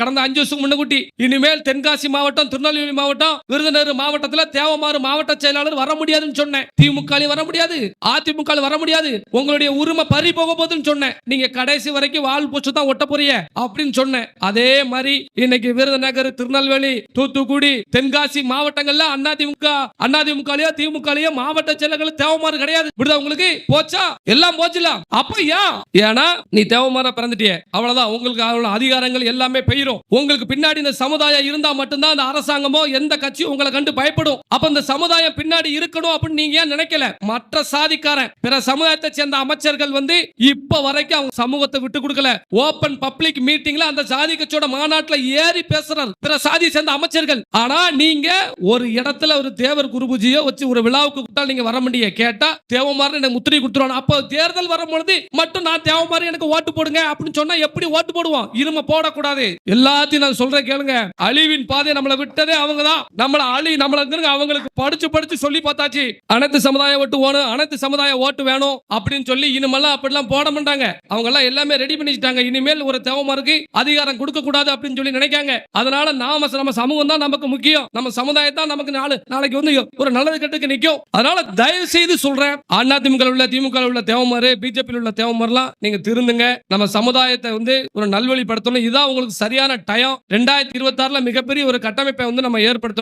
கடந்த அஞ்சு வருஷம் முன்னகுட்டி இனிமேல் தென்காசி மாவட்டம் திருநெல்வேலி மாவட்டம் விருதுநகர் மாவட்டத்துல தேவமாறு மாவட்ட செயலாளர் வர முடியாதுன்னு சொன்னேன். திமுக வர முடியாது அதிமுக வர முடியாது உங்களுடைய உரிமை பறி போக போகுதுன்னு சொன்னேன். நீங்க கடைசி வரைக்கும் வால் பூச்சு தான் ஒட்ட போறிய அப்படின்னு சொன்னேன். அதே மாதிரி இன்னைக்கு விருதுநகர் திருநெல்வேலி தூத்துக்குடி தென்காசி மாவட்டங்கள்ல அதிமுக அதிமுகலயோ திமுகலயோ மாவட்ட செயலர்கள் தேவமாறு கிடையாது. இப்படிதான் உங்களுக்கு? போச்சா? எல்லாம் போச்சுல? அப்ப ஏன்? ஏன்னா நீ தேவமாற பிறந்துட்டிய. அவ்வளவுதான். உங்களுக்கு அவ்வளவு அதிகாரங்கள் எல்லாமே பெய்யும். தீரும். உங்களுக்கு பின்னாடி இந்த சமுதாயம் இருந்தா மட்டும்தான் அந்த அரசாங்கமோ எந்த கட்சியும் உங்களை கண்டு பயப்படும். அப்ப இந்த சமுதாயம் பின்னாடி இருக்கணும் அப்படின்னு நீங்க ஏன் நினைக்கல? மற்ற சாதிக்காரன் பிற சமுதாயத்தை சேர்ந்த அமைச்சர்கள் வந்து இப்ப வரைக்கும் அவங்க சமூகத்தை விட்டு கொடுக்கல. ஓபன் பப்ளிக் மீட்டிங்ல அந்த சாதி கட்சியோட மாநாட்டுல ஏறி பேசுறாரு. பிற சாதி சேர்ந்த அமைச்சர்கள். ஆனா நீங்க ஒரு இடத்துல ஒரு தேவர் குருபூஜியோ வச்சு ஒரு விழாவுக்கு கூப்பிட்டா நீங்க வர முடிய கேட்டா தேவமாறு எனக்கு முத்திரை கொடுத்துருவாங்க அப்போ தேர்தல் வரும் பொழுது மட்டும் நான் தேவமாறு எனக்கு ஓட்டு போடுங்க அப்படின்னு சொன்னா எப்படி ஓட்டு போடுவோம்? இரும போடக்கூடாது. எல்லாத்தையும் நான் சொல்றேன் கேளுங்க. அழிவின் பாதை நம்மளை விட்டதே அவங்க தான் நம்மள அழி நம்மளை அவங்களுக்கு படிச்சு படிச்சு சொல்லி பார்த்தாச்சு. அனைத்து சமுதாய ஓட்டு வேணும் அனைத்து சமுதாய ஓட்டு வேணும் அப்படின்னு சொல்லி இனிமெல்லாம் அப்படிலாம் போட மாட்டாங்க. அவங்க எல்லாம் எல்லாமே ரெடி பண்ணிட்டாங்க இனிமேல் ஒரு தேவமாருக்கு அதிகாரம் கொடுக்க கூடாது அப்படின்னு சொல்லி நினைக்காங்க. அதனால நாம நம்ம சமூகம் தான் நமக்கு முக்கியம். நம்ம சமுதாயம் தான் நமக்கு நாலு நாளைக்கு வந்து ஒரு நல்லது கெட்டுக்கு நிக்கும். அதனால தயவு செய்து சொல்றேன். அதிமுக உள்ள திமுக உள்ள தேவமாரு பிஜேபி உள்ள தேவமாரெல்லாம் நீங்க திருந்துங்க. நம்ம சமுதாயத்தை வந்து ஒரு நல்வழிப்படுத்தணும். இதுதான் உங்களுக்கு சரியான டயம் ரெண்டாயிரத்தி இருபத்தி ஆறுல மிகப்பெரிய ஒரு கட்டமைப்பை வந்து நம்ம ஏற்படுத்த